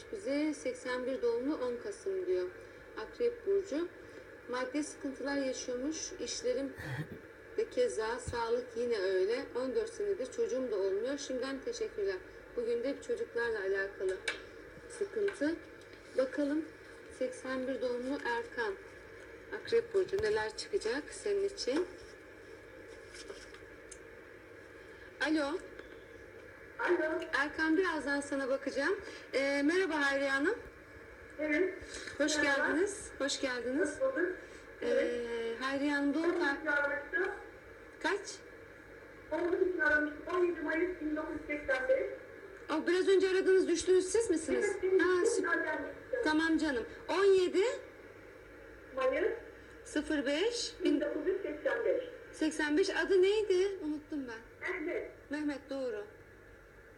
yazmış bize. 81 doğumlu 10 Kasım diyor. Akrep Burcu. Maddi sıkıntılar yaşıyormuş. İşlerim ve keza sağlık yine öyle. 14 senedir çocuğum da olmuyor. Şimdiden teşekkürler. Bugün de çocuklarla alakalı sıkıntı. Bakalım 81 doğumlu Erkan. Akrep Burcu neler çıkacak senin için? Alo. Alo, Erkan birazdan sana bakacağım. Ee, merhaba Hayriye Hanım. evet. Hoş Merhaba. geldiniz. Hoş geldiniz. Nasıl bulduk? Ee, Hayriye Hanım doğum Onun tar- için aramıştım. kaç? Onun için aramıştım. 17 Mayıs 1985. O biraz önce aradınız düştünüz siz misiniz? Evet, benim Ha, süper. Tamam canım. 17 Mayıs 05 1985. 85 adı neydi? Unuttum ben. Evet. Mehmet doğru.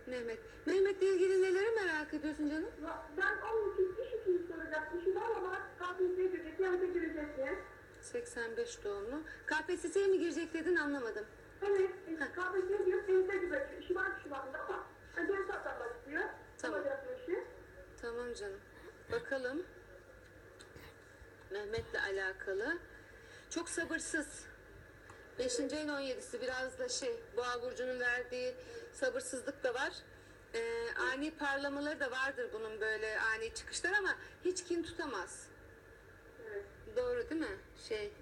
Mehmet. Mehmet'le ilgili neleri merak ediyorsun canım? Ben onun için iş için soracakmışım ama KPSS'ye girecek, yanıta girecek mi? 85 doğumlu. KPSS'ye mi girecek dedin anlamadım. Evet, KPSS'ye diyor, yanıta girecek. Şubat Şubat'ta ama önce hesaptan başlıyor. Tamam. Olacak bu işi. Tamam canım. Bakalım. Mehmet'le alakalı. Çok sabırsız. 5. ayın 17'si biraz da şey Boğa burcunun verdiği sabırsızlık da var. Ee, ani parlamaları da vardır bunun böyle ani çıkışlar ama hiç kin tutamaz. Evet. Doğru değil mi? Şey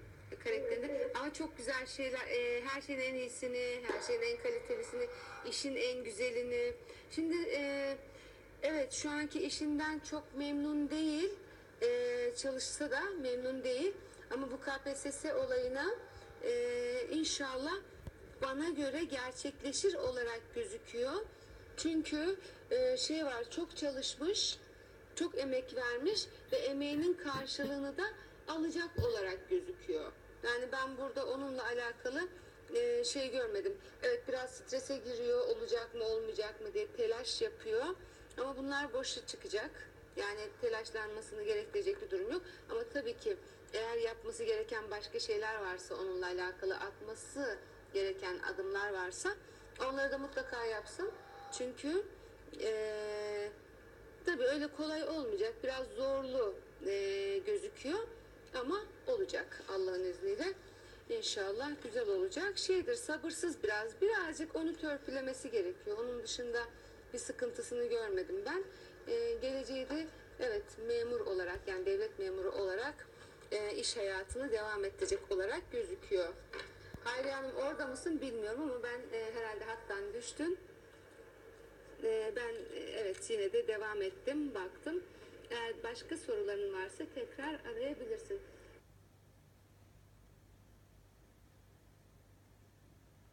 karakterinde ama çok güzel şeyler e, her şeyin en iyisini her şeyin en kalitelisini işin en güzelini şimdi e, evet şu anki işinden çok memnun değil e, çalışsa da memnun değil ama bu KPSS olayına e, inşallah bana göre gerçekleşir olarak gözüküyor çünkü e, şey var çok çalışmış çok emek vermiş ve emeğinin karşılığını da alacak olarak gözüküyor. Yani ben burada onunla alakalı e, şey görmedim. Evet biraz strese giriyor, olacak mı olmayacak mı diye telaş yapıyor. Ama bunlar boşa çıkacak. Yani telaşlanmasını gerektirecek bir durum yok. Ama tabii ki eğer yapması gereken başka şeyler varsa onunla alakalı atması gereken adımlar varsa onları da mutlaka yapsın. Çünkü eee Tabii öyle kolay olmayacak. Biraz zorlu e, gözüküyor ama olacak Allah'ın izniyle. İnşallah güzel olacak. Şeydir sabırsız biraz. Birazcık onu törpülemesi gerekiyor. Onun dışında bir sıkıntısını görmedim ben. E, geleceği de evet memur olarak yani devlet memuru olarak e, iş hayatını devam edecek olarak gözüküyor. Hayriye Hanım orada mısın bilmiyorum ama ben e, herhalde hattan düştün. Ee, ben e, evet yine de devam ettim, baktım. Eğer başka soruların varsa tekrar arayabilirsin.